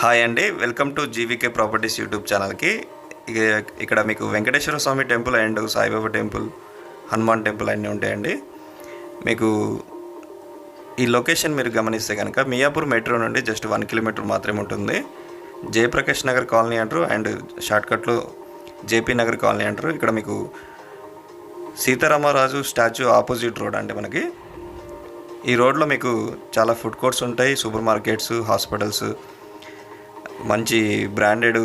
Hi అండి welcome to GVK properties YouTube ఛానల్కి. ఇక ఇక్కడ మీకు Venkateswara Swamy temple and Saibaba temple Hanuman temple అన్నీ ఉంటాయండి. మీకు ఈ లొకేషన్ మీరు గమనిస్తే కనుక మియాపూర్ మెట్రో నుండి జస్ట్ వన్ కిలోమీటర్ మాత్రమే ఉంటుంది. జయప్రకాష్ నగర్ కాలనీ అంటారు అండ్ షార్ట్కట్లో జేపీ నగర్ కాలనీ అంటారు. ఇక్కడ మీకు సీతారామరాజు స్టాచ్యూ ఆపోజిట్ రోడ్ అండి మనకి. ఈ రోడ్లో మీకు చాలా ఫుడ్ కోర్ట్స్ ఉంటాయి సూపర్ మార్కెట్స్ హాస్పిటల్స్ మంచి బ్రాండెడ్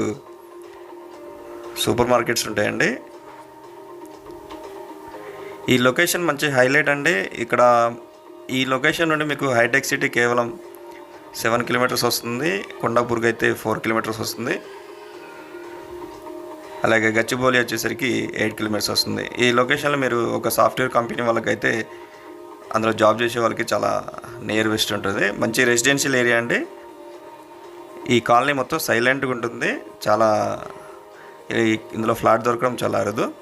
సూపర్ మార్కెట్స్ ఉంటాయండి. ఈ లొకేషన్ మంచి హైలైట్ అండి. ఇక్కడ ఈ లొకేషన్ నుండి మీకు హైటెక్ సిటీ కేవలం సెవెన్ కిలోమీటర్స్ వస్తుంది. కొండాపూర్కి అయితే ఫోర్ కిలోమీటర్స్ వస్తుంది. అలాగే గచ్చిబౌలి వచ్చేసరికి ఎయిట్ కిలోమీటర్స్ వస్తుంది. ఈ లొకేషన్లో మీరు ఒక సాఫ్ట్వేర్ కంపెనీ వాళ్ళకైతే అందులో జాబ్ చేసే వాళ్ళకి చాలా నియర్ బెస్ట్ ఉంటుంది. మంచి రెసిడెన్షియల్ ఏరియా అండి. ఈ కాలనీ మొత్తం సైలెంట్గా ఉంటుంది. చాలా ఇందులో ఫ్లాట్ దొరకడం చాలా అరుదు.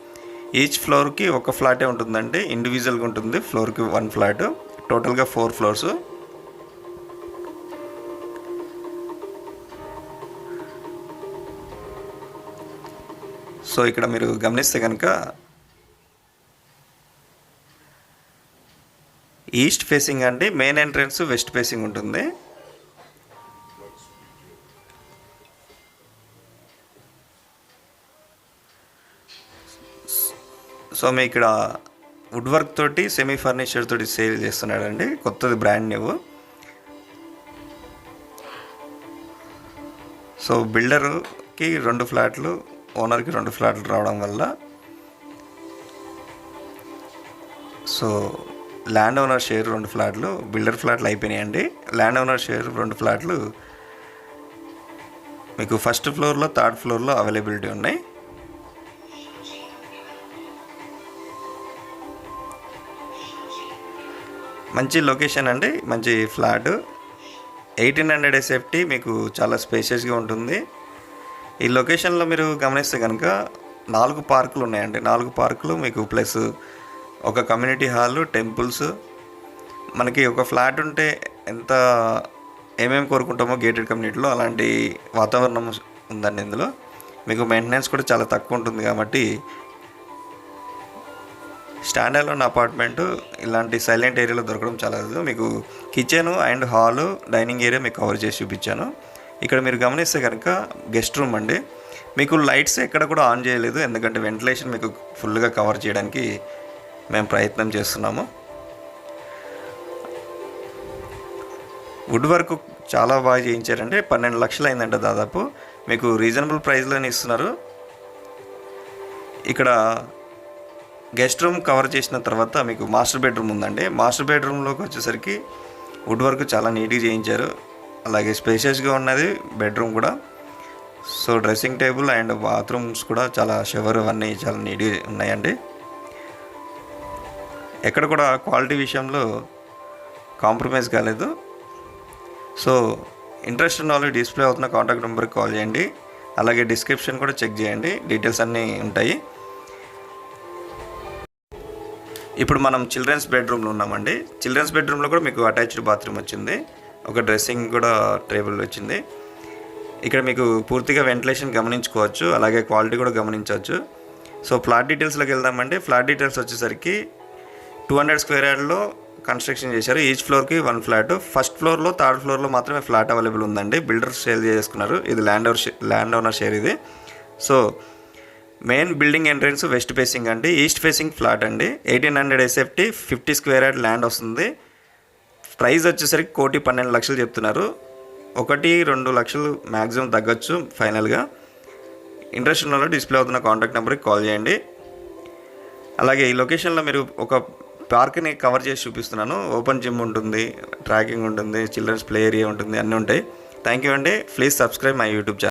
ఈచ్ ఫ్లోర్కి ఒక ఫ్లాటే ఉంటుందండి. ఇండివిజువల్గా ఉంటుంది. ఫ్లోర్కి వన్ ఫ్లాట్ టోటల్గా ఫోర్ ఫ్లోర్స్ సో ఇక్కడ మీరు గమనిస్తే కనుక ఈస్ట్ ఫేసింగ్ అండి మెయిన్ ఎంట్రన్స్ వెస్ట్ ఫేసింగ్ ఉంటుంది. సో మీ ఇక్కడ వుడ్ వర్క్ తోటి సెమీ ఫర్నిచర్ తోటి సేల్ చేస్తున్నాడండి. కొత్తది బ్రాండ్ న్యూ సో బిల్డర్కి రెండు ఫ్లాట్లు ఓనర్కి రెండు ఫ్లాట్లు రావడం వల్ల సో ల్యాండ్ ఓనర్ షేర్ రెండు ఫ్లాట్లు బిల్డర్ ఫ్లాట్లు అయిపోయినాయండి. ల్యాండ్ ఓనర్ షేర్ రెండు ఫ్లాట్లు మీకు ఫస్ట్ ఫ్లోర్లో థర్డ్ ఫ్లోర్లో అవైలబిలిటీ ఉన్నాయి. మంచి లొకేషన్ అండి మంచి ఫ్లాట్. ఎయిటీన్ హండ్రెడ్ ఎస్ఎఫ్టీ మీకు చాలా స్పేషియస్గా ఉంటుంది. ఈ లొకేషన్లో మీరు గమనిస్తే కనుక నాలుగు పార్కులు ఉన్నాయండి. నాలుగు పార్కులు మీకు ప్లస్ ఒక కమ్యూనిటీ హాల్ టెంపుల్స్. మనకి ఒక ఫ్లాట్ ఉంటే ఎంత ఏమేమి కోరుకుంటామో గేటెడ్ కమ్యూనిటీలో అలాంటి వాతావరణం ఉందండి ఇందులో. మీకు మెయింటెనెన్స్ కూడా చాలా తక్కువ ఉంటుంది కాబట్టి స్టాండ్ అలోన్ అపార్ట్మెంట్ ఇలాంటి సైలెంట్ ఏరియాలో దొరకడం చాలా లేదు. మీకు kitchen and hall dining area మీకు కవర్ చేసి చూపించాను. ఇక్కడ మీరు గమనిస్తే కనుక గెస్ట్ రూమ్ అండి. మీకు లైట్స్ ఎక్కడ కూడా ఆన్ చేయలేదు. ఎందుకంటే వెంటిలేషన్ మీకు ఫుల్గా కవర్ చేయడానికి మేము ప్రయత్నం చేస్తున్నాము. వుడ్ వర్క్ చాలా బాగా చేయించారండి. పన్నెండు లక్షలు అయిందంట దాదాపు. మీకు రీజనబుల్ ప్రైస్లోనే ఇస్తున్నారు. ఇక్కడ గెస్ట్ రూమ్ కవర్ చేసిన తర్వాత మీకు మాస్టర్ బెడ్రూమ్ ఉందండి. మాస్టర్ బెడ్రూమ్లోకి వచ్చేసరికి వుడ్ వర్క్ చాలా నీట్గా చేయించారు. అలాగే స్పేషియస్గా ఉన్నది బెడ్రూమ్ కూడా. So dressing table and bathrooms కూడా చాలా షవర్ అవన్నీ చాలా నీట్గా ఉన్నాయండి. ఎక్కడ కూడా క్వాలిటీ విషయంలో కాంప్రమైజ్ కాలేదు. సో ఇంట్రెస్ట్ ఉన్న వాళ్ళు డిస్ప్లే అవుతున్న కాంటాక్ట్ నెంబర్కి కాల్ చేయండి. అలాగే డిస్క్రిప్షన్ కూడా చెక్ చేయండి. డీటెయిల్స్ అన్నీ ఉంటాయి. ఇప్పుడు మనం చిల్డ్రన్స్ బెడ్రూమ్లో ఉన్నామండి. చిల్డ్రన్స్ బెడ్రూమ్లో కూడా మీకు అటాచ్డ్ బాత్రూమ్ వచ్చింది. ఒక డ్రెస్సింగ్ కూడా టేబుల్ వచ్చింది. ఇక్కడ మీకు పూర్తిగా వెంటిలేషన్ గమనించుకోవచ్చు. అలాగే క్వాలిటీ కూడా గమనించవచ్చు. సో ఫ్లాట్ డీటెయిల్స్లోకి వెళ్దామండి. ఫ్లాట్ డీటెయిల్స్ వచ్చేసరికి టూ హండ్రెడ్ స్క్వేర్ యార్డ్లో కన్స్ట్రక్షన్ చేశారు. ఈచ్ ఫ్లోర్కి వన్ ఫ్లాట్ ఫస్ట్ ఫ్లోర్లో థర్డ్ ఫ్లోర్లో మాత్రమే ఫ్లాట్ అవైలబుల్ ఉందండి. బిల్డర్ సేల్ చేసుకున్నారు. ఇది land owner land owner share ఇది. So main building entrance west facing అండి ఈస్ట్ ఫేసింగ్ ఫ్లాట్ అండి. Eighteen hundred SFT fifty square yard land వస్తుంది. ప్రైస్ వచ్చేసరికి కోటి పన్నెండు లక్షలు చెప్తున్నారు. ఒకటి రెండు లక్షలు మ్యాక్సిమం తగ్గొచ్చు ఫైనల్గా. ఇంట్రెస్ట్ ఉన్న డిస్ప్లే అవుతున్న కాంటాక్ట్ నెంబర్కి కాల్ చేయండి. అలాగే ఈ లొకేషన్లో మీరు ఒక పార్క్ని కవర్ చేసి చూపిస్తున్నాను. ఓపెన్ జిమ్ ఉంటుంది ట్రాకింగ్ ఉంటుంది చిల్డ్రన్స్ ప్లే ఏరియా ఉంటుంది అన్నీ ఉంటాయి. థ్యాంక్ యూ అండి. Please subscribe my YouTube channel